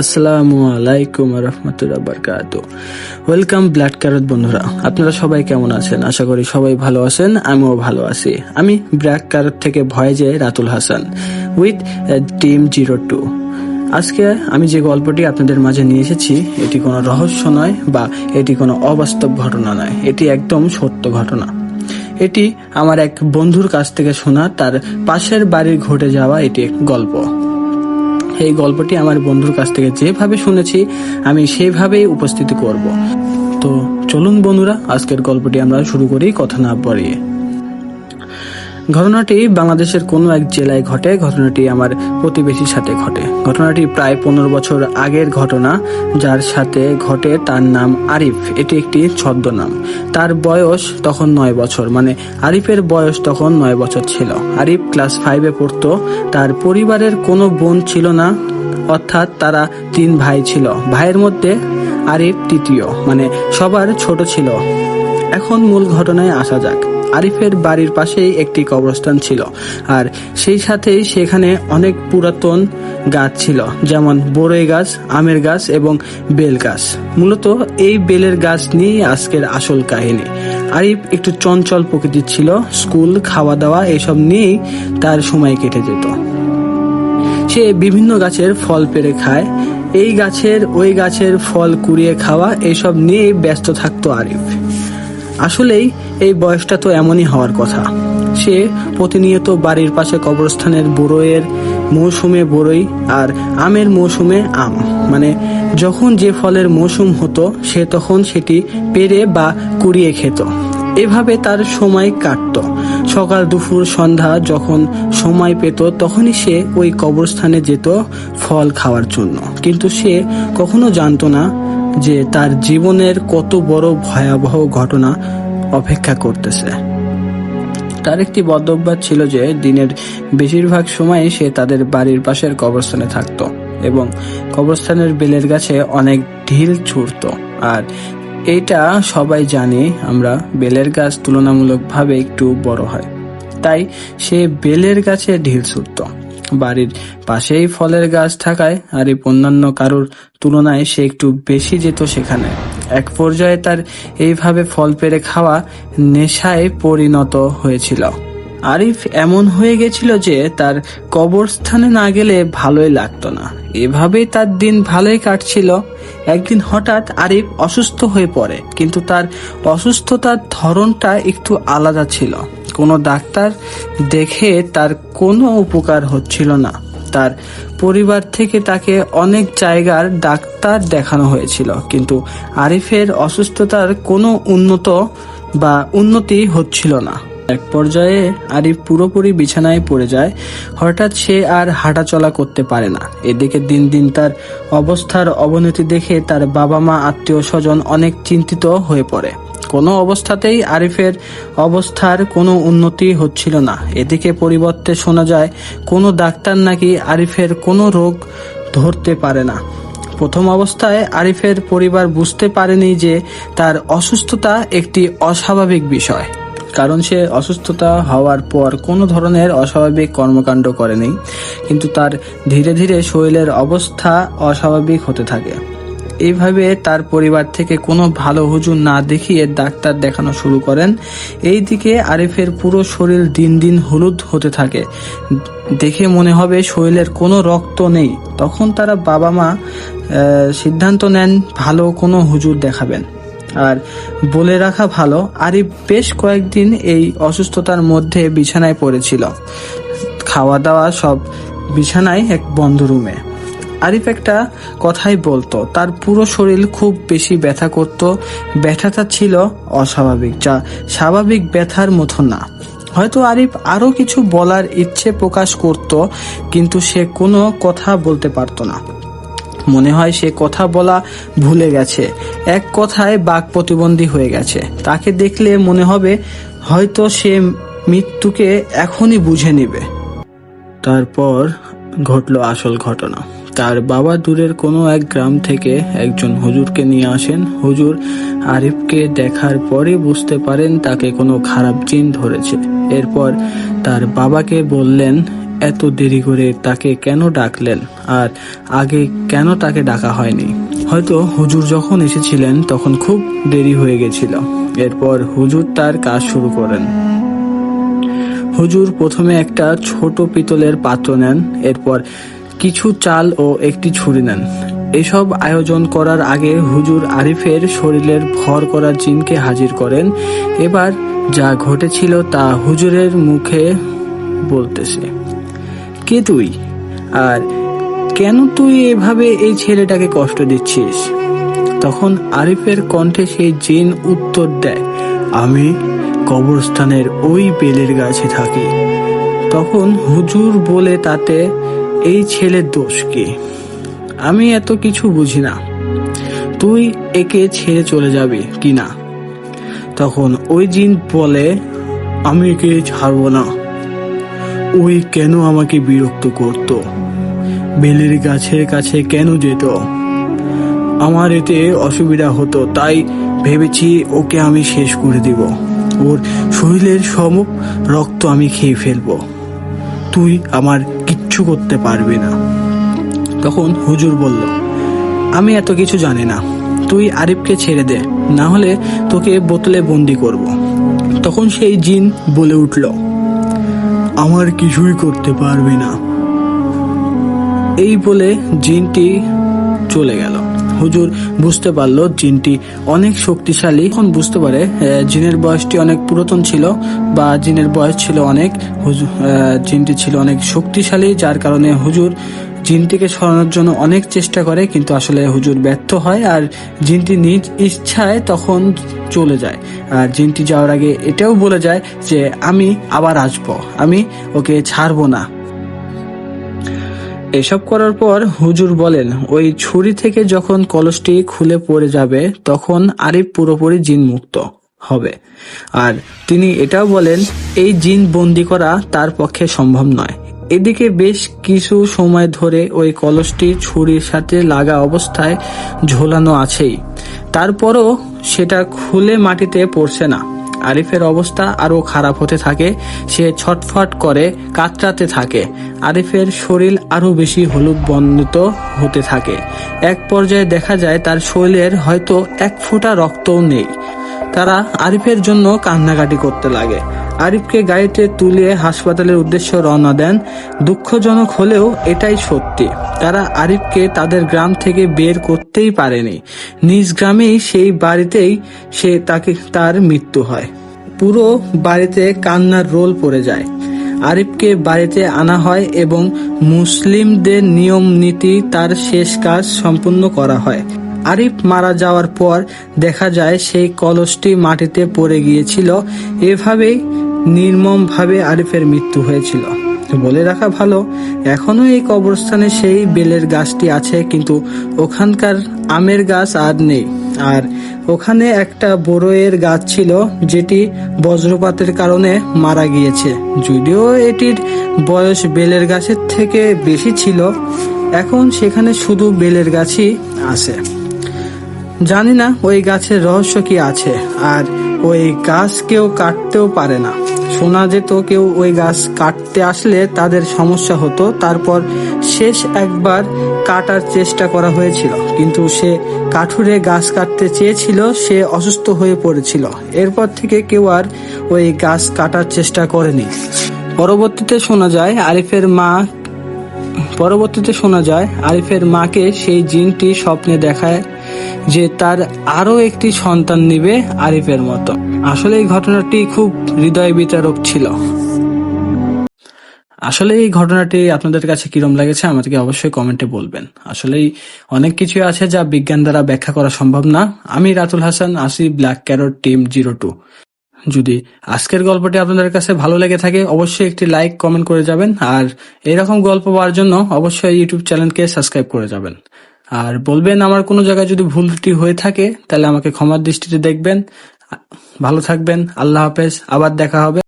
আসসালামু আলাইকুম রহমতুল্লাহ বরকাত ওয়েলকাম ব্লাড ক্যারত বন্ধুরা, আপনারা সবাই কেমন আছেন? আশা করি সবাই ভালো আছেন, আমিও ভালো আছি। আমি ব্ল্যাক ক্যারত থেকে ভয়েজে Ratul Hasan with team zero two আজকে আমি যে গল্পটি আপনাদের মাঝে নিয়ে এসেছি, এটি কোনো রহস্য নয় বা এটি কোনো অবাস্তব ঘটনা নয়, এটি একদম সত্য ঘটনা। এটি আমার এক বন্ধুর কাছ থেকে শোনা, তার পাশের বাড়ির ঘটে যাওয়া এটি গল্প। এই গল্পটি আমার বন্ধুর কাছ থেকে যেভাবে শুনেছি, আমি সেভাবেই উপস্থিতি করব। তো চলুন বন্ধুরা, আজকের গল্পটি আমরা শুরু করি কথা না বাড়িয়ে। ঘটনাটি বাংলাদেশের কোনো এক জেলায় ঘটে। ঘটনাটি আমার প্রতিবেশীর সাথে ঘটে। ঘটনাটি প্রায় পনেরো বছর আগের ঘটনা, যার সাথে ঘটে তার নাম আরিফ। এটি একটি ছদ্মনাম। তার বয়স তখন নয় বছর মানে আরিফের বয়স তখন নয় বছর ছিল। আরিফ ক্লাস ফাইভে পড়তো। তার পরিবারের কোনো বোন ছিল না, অর্থাৎ তারা তিন ভাই ছিল। ভাইয়ের মধ্যে আরিফ তৃতীয় মানে সবার ছোট ছিল। এখন মূল ঘটনায় আসা যাক। আরিফের বাড়ির পাশেই একটি কবরস্থান ছিল। আর সেই সাথেই সেখানে অনেক পুরাতন গাছ ছিল, যেমন বড়ই গাছ, আমের গাছ এবং বেল গাছ। মূলত এই বেলের গাছ নিয়েই আজকের আসল কাহিনী। আরিফ একটু চঞ্চল প্রকৃতির ছিল, স্কুল খাওয়া দাওয়া এসব নিয়েই তার সময় কেটে যেত। সে বিভিন্ন গাছের ফল পেরে খায়। এই গাছের, ওই গাছের ফল কুড়িয়ে খাওয়া এইসব নিয়েই ব্যস্ত থাকতো আরিফ। আসলেই এই বয়সটা তো এমনই হওয়ার কথা। সে প্রতিনিয়ত বাড়ির পাশে কবরস্থানের বড়ইয়ের মৌসুমে বড়ই আর আমের মৌসুমে আম। মানে যখন যে ফলের মৌসুম হতো, সে তখন সেটি পেরে বা কুড়িয়ে খেত। এভাবে তার সময় কাটত। সকাল, দুপুর, সন্ধ্যা যখন সময় পেত, তখনই সে ওই কবরস্থানে যেত ফল খাওয়ার জন্য। কিন্তু সে কখনো জানতো না যে তার জীবনের কত বড় ভয়াবহ ঘটনা অপেক্ষা করতেছে। তার একটি বদ অভ্যাস ছিল যে দিনের বেশিরভাগ সময় সে তাদের বাড়ির পাশের কবরস্থানে থাকতো এবং কবরস্থানের বেলের গাছে অনেক ঢিল ছুড়ত। আর এটা সবাই জানি, আমরা বেলের গাছ তুলনামূলকভাবে একটু বড় হয়। তাই সে বেলের গাছে ঢিল ছুটত বাড়ির পাশেই ফলের গাছ থাকায় আর এই অন্যান্য কারোর তুলনায় সে একটু বেশি যেত সেখানে। এক পর্যায়ে তার এইভাবে ফল পেরে খাওয়া নেশায় পরিণত হয়েছিল। আরিফ এমন হয়ে গেছিল যে তার কবরস্থানে না গেলে ভালোই লাগতো না। এভাবেই তার দিন ভালোই কাটছিল। একদিন হঠাৎ আরিফ অসুস্থ হয়ে পড়ে, কিন্তু তার অসুস্থতার ধরনটা একটু আলাদা ছিল। কোনো ডাক্তার দেখে তার কোনো উপকার হচ্ছিল না। তার পরিবার থেকে তাকে অনেক জায়গার ডাক্তার দেখানো হয়েছিল, কিন্তু আরিফের অসুস্থতার কোনো উন্নত বা উন্নতি হচ্ছিল না। এক পর্যায়ে আরিফ পুরোপুরি বিছানায় পড়ে যায়। হঠাৎ সে আর হাঁটাচলা করতে পারে না। এদিকে দিন দিন তার অবস্থার অবনতি দেখে তার বাবা মা আত্মীয় স্বজন অনেক চিন্তিত হয়ে পড়ে। কোনো অবস্থাতেই আরিফের অবস্থার কোনো উন্নতি হচ্ছিল না। এদিকে পরিবর্তে শোনা যায়, কোনো ডাক্তার নাকি আরিফের কোনো রোগ ধরতে পারে না। প্রথম অবস্থায় আরিফের পরিবার বুঝতে পারেনি যে তার অসুস্থতা একটি অস্বাভাবিক বিষয়। কারণ সে অসুস্থতা হওয়ার পর কোনো ধরনের অস্বাভাবিক কর্মকাণ্ড করেনি, কিন্তু তার ধীরে ধীরে শরীরের অবস্থা অস্বাভাবিক হতে থাকে। এইভাবে তার পরিবার থেকে কোনো ভালো হুজুর না দেখিয়ে ডাক্তার দেখানো শুরু করেন। এই দিকে আরিফের পুরো শরীর দিন দিন হলুদ হতে থাকে। দেখে মনে হবে শরীরের কোনো রক্ত নেই। তখন তারা বাবা মা সিদ্ধান্ত নেন ভালো কোনো হুজুর দেখাবেন। আর বলে রাখা ভালো, আরিফ বেশ কয়েকদিন এই অসুস্থতার মধ্যে বিছানায় পড়েছিল। খাওয়া দাওয়া সব বিছানায় এক বন্ধ রুমে। আরিফ একটা কথাই বলতো, তার পুরো শরীর খুব বেশি ব্যথা করত। ব্যথাটা ছিল অস্বাভাবিক, যা স্বাভাবিক ব্যথার মতো না। হয়তো আরিফ আরও কিছু বলার ইচ্ছে প্রকাশ করত, কিন্তু সে কোনো কথা বলতে পারতো না। মনে হয় সে কথা বলা ভুলে গেছে। এক কথায় বাক প্রতিবন্ধী হয়ে গেছে। তাকে দেখলে মনে হবে হয়তো সে মৃত্যুকে এখনই বুঝে নেবে। তারপর ঘটলো আসল ঘটনা। তার বাবা দূরের কোনো এক গ্রাম থেকে একজন হুজুরকে নিয়ে আসেন। হুজুর আরিফকে দেখার পরে বুঝতে পারেন তাকে কোনো খারাপ জিন ধরেছে। এরপর তার বাবাকে বললেন, এত দেরি করে তাকে কেন ডাকলেন? আর আগে কেন তাকে ডাকা হয়নি? হয়তো হুজুর যখন এসেছিলেন তখন খুব দেরি হয়ে গেছিল। এরপর হুজুর তার কাজ শুরু করেন। হুজুর প্রথমে একটা ছোট পিতলের পাত্র নেন। এরপর কিছু চাল ও একটি ছুরি নেন। এসব আয়োজন করার আগে হুজুর আরিফের শরীরের ভর করা জিনকে হাজির করেন। এবার যা ঘটেছিল তা হুজুরের মুখে বলতেছে। কে তুই? আর কেন তুই এভাবে এই ছেলেটাকে কষ্ট দিচ্ছিস? তখন আরিফের কণ্ঠে সেই জিন উত্তর দেয়, আমি কবরস্থানের ওই বেলের গাছে থাকি। তখন হুজুর বলে তাতে এই ছেলের দোষ কি? আমি এত কিছু বুঝি না। তুই একে ছেড়ে চলে যাবি কি না? তখন ওই জিন বলে, আমি একে ছাড়বো না। ওই কেন আমাকে বিরক্ত করত? বেলের গাছের কাছে কেন যেত? আমার এতে অসুবিধা হতো, তাই ভেবেছি ওকে আমি শেষ করে দিব। ওর শরীরের সম রক্ত আমি খেয়ে ফেলব। তুই আমার কিচ্ছু করতে পারবি না। তখন হুজুর বলল, আমি এত কিছু জানি না। তুই আরিফকে ছেড়ে দে, না হলে তোকে বোতলে বন্দি করব। তখন সেই জিন বলে উঠল, আমার কিছুই করতে পারবি না। এই বলে জিনটি চলে গেল। হুজুর বুঝতে পারল জিনটি অনেক শক্তিশালী। এখন বুঝতে পারে জিনের বয়সটি অনেক পুরাতন ছিল বা জিনের বয়স ছিল অনেক হুজুর জিনটি ছিল অনেক শক্তিশালী, যার কারণে হুজুর জিনটিকে সরানোর জন্য অনেক চেষ্টা করে, কিন্তু আসলে হুজুর ব্যর্থ হয় আর জিনটি নিজ ইচ্ছায় তখন চলে যায়। আর জিনটি যাওয়ার আগে এটাও বলে যায় যে, আমি আবার আসব, আমি ওকে ছাড়বো না। এসব করার পর হুজুর বলেন, ওই ছুরি থেকে যখন কলসটি খুলে পড়ে যাবে, তখন আরিফ পুরোপুরি জিন মুক্ত হবে। আর তিনি এটাও বলেন, এই জিন বন্দি করা তার পক্ষে সম্ভব নয়। এদিকে বেশ কিছু সময় ধরে ওই কলসটি ছুরির সাথে লাগা অবস্থায় ঝোলানো আছেই। তারপরও সেটা খুলে মাটিতে পড়ছে না। আরিফের অবস্থা আরও খারাপ হতে থাকে, সে ছটফট করে, কাতরাতে থাকে। আরিফের শরীর আরও বেশি হলুদ বন্ধিত হতে থাকে। এক পর্যায়ে দেখা যায় তার শরীরের হয়তো এক ফোঁটা রক্তও নেই। তারা আরিফের জন্য কান্নাকাটি করতে লাগে। আরিফকে গাড়িতে তুলে হাসপাতালের উদ্দেশ্যে রওনা দেন। দুঃখজনক হলেও এটাই সত্যি। তারা আরিফকে তাদের গ্রাম থেকে বের করতেই পারেনি। নিজ গ্রামেই সেই বাড়িতেই সে তাকে, তার মৃত্যু হয়। পুরো বাড়িতে কান্নার রোল পড়ে যায়। আরিফকে বাড়িতে আনা হয় এবং মুসলিমদের নিয়ম নীতি তার শেষ কাজ সম্পূর্ণ করা হয়। আরিফ মারা যাওয়ার পর দেখা যায় সেই কলসটি মাটিতে পড়ে গিয়েছিল। এভাবেই নির্মমভাবে আরিফের মৃত্যু হয়েছিল। বলে রাখা ভালো এখনও এই কবরস্থানে সেই বেলের গাছটি আছে, কিন্তু ওখানকার আমের গাছ আর নেই। আর ওখানে একটা বড়ইয়ের গাছ ছিল, যেটি বজ্রপাতের কারণে মারা গিয়েছে। যদিও এটির বয়স বেলের গাছের থেকে বেশি ছিল, এখন সেখানে শুধু বেলের গাছই আছে। জানি না ওই গাছের রহস্য কি আছে, আর ওই গাছ কেউ কাটতেও পারে না। শোনা যেত কেউ ওই গাছ কাটতে আসলে তাদের সমস্যা হতো, তারপর শেষ একবার কাটার চেষ্টা করা হয়েছিল। কিন্তু সে কাঠুরে গাছ কাটতে চেয়েছিল, সে অসুস্থ হয়ে পড়েছিল। এরপর থেকে কেউ আর ওই গাছ কাটার চেষ্টা করেনি। পরবর্তীতে শোনা যায়, আরিফের মা পরবর্তীতে শোনা যায়, আরিফের মাকে সেই জিনটি স্বপ্নে দেখায় যে তার আরও একটি সন্তান নিবে আরিফের মতো। আসলে এই ঘটনাটি খুব হৃদয় বিতারক ছিল। আসলে এই ঘটনাটি আপনাদের কাছে কিরম লেগেছে আমাদেরকে অবশ্যই কমেন্টে বলবেন। আসলেই অনেক কিছু আছে যা বিজ্ঞান দ্বারা ব্যাখ্যা করা সম্ভব না। আমি রাতুল হাসান আসি black carrot team zero two. যদি আজকের গল্পটি আপনাদের কাছে ভালো লেগে থাকে, অবশ্যই একটি লাইক, কমেন্ট করে যাবেন। আর এরকম গল্প পাওয়ার জন্য অবশ্যই ইউটিউব চ্যানেলকে সাবস্ক্রাইব করে যাবেন। আর বলবেন আমার কোনো জায়গায় যদি ভুল ত্রুটি হয়ে থাকে, তাহলে আমাকে ক্ষমার দৃষ্টিতে দেখবেন। ভালো থাকবেন, আল্লাহ হাফেজ, আবার দেখা হবে।